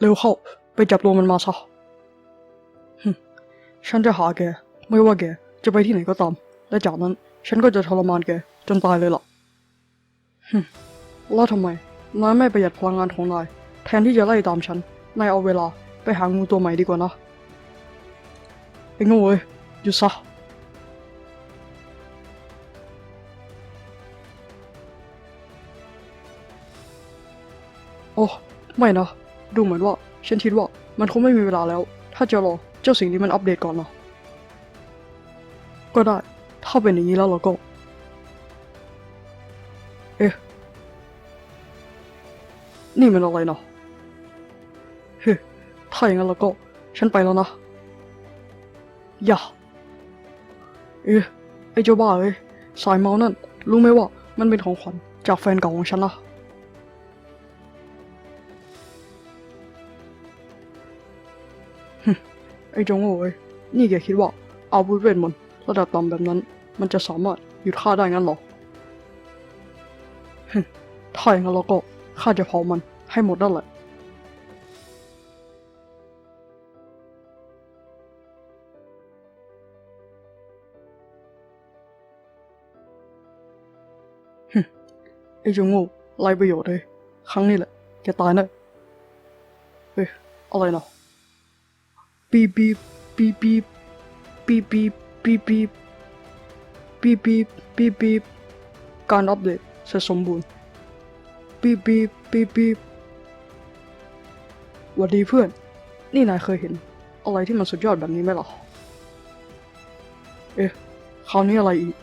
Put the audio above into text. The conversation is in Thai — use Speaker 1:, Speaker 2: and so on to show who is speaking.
Speaker 1: เร็วเข้า ไปจับตัวมันมาซะหึฉันจะหาแก ไม่ว่าแก จะไปที่ไหนก็ตาม และจากนั้น ฉันก็จะทรมานแก จนตายเลยล่ะหึแล้วทำไมนายไม่ประหยัดพลังงานของนาย แทนที่จะไล่ตามฉัน นายเอาเวลาไปหางูตัวใหม่ดีกว่านะไอ้โง่เอ้ยหยุดซะโอ้ ไม่นะ ดูเหมือนว่าฉันคิดว่ามันคงไม่มีเวลาแล้ว ถ้าจะรอเจ้าสิ่งนี้มันอัปเดตก่อนเนาะก็ได้ ถ้าเป็นอย่างนี้แล้วเราก็ เอ๊ะ นี่มันอะไรเนาะเฮ้ยถ้าอย่างนั้นแล้วก็ ฉันไปแล้วนะอย่าเอ๊ะไอ้เจ้าบ้าเอ้ยสายเมานั่น รู้ไหมว่ามันเป็นของขวัญจากแฟนเก่าของฉันนะ ไอ้จงโอ้ยนี่แกคิดว่าอาวุธเวทมนต์ระดับต่ำแบบนั้น มันจะสามารถหยุดข้าได้งั้นหรอฮึถ้าอย่างนั้นเราก็ข้าจะเผามันให้หมดนั่นแหละไอ้จงโง่ไรประโยชน์เลย ครั้งนี้แหละแกตายแน่เฮ้ยอะไรเนาะ ปีปีปีปีปีปีปีปีปีปีปีปีการอัปเดตเสร็จสมบูรณ์ปีปีปีปีวัสดีเพื่อน นี่นายเคยเห็น อะไรที่มันสุดยอดแบบนี้ไหมหรอ เอ๊ะ คราวนี้อะไรอีก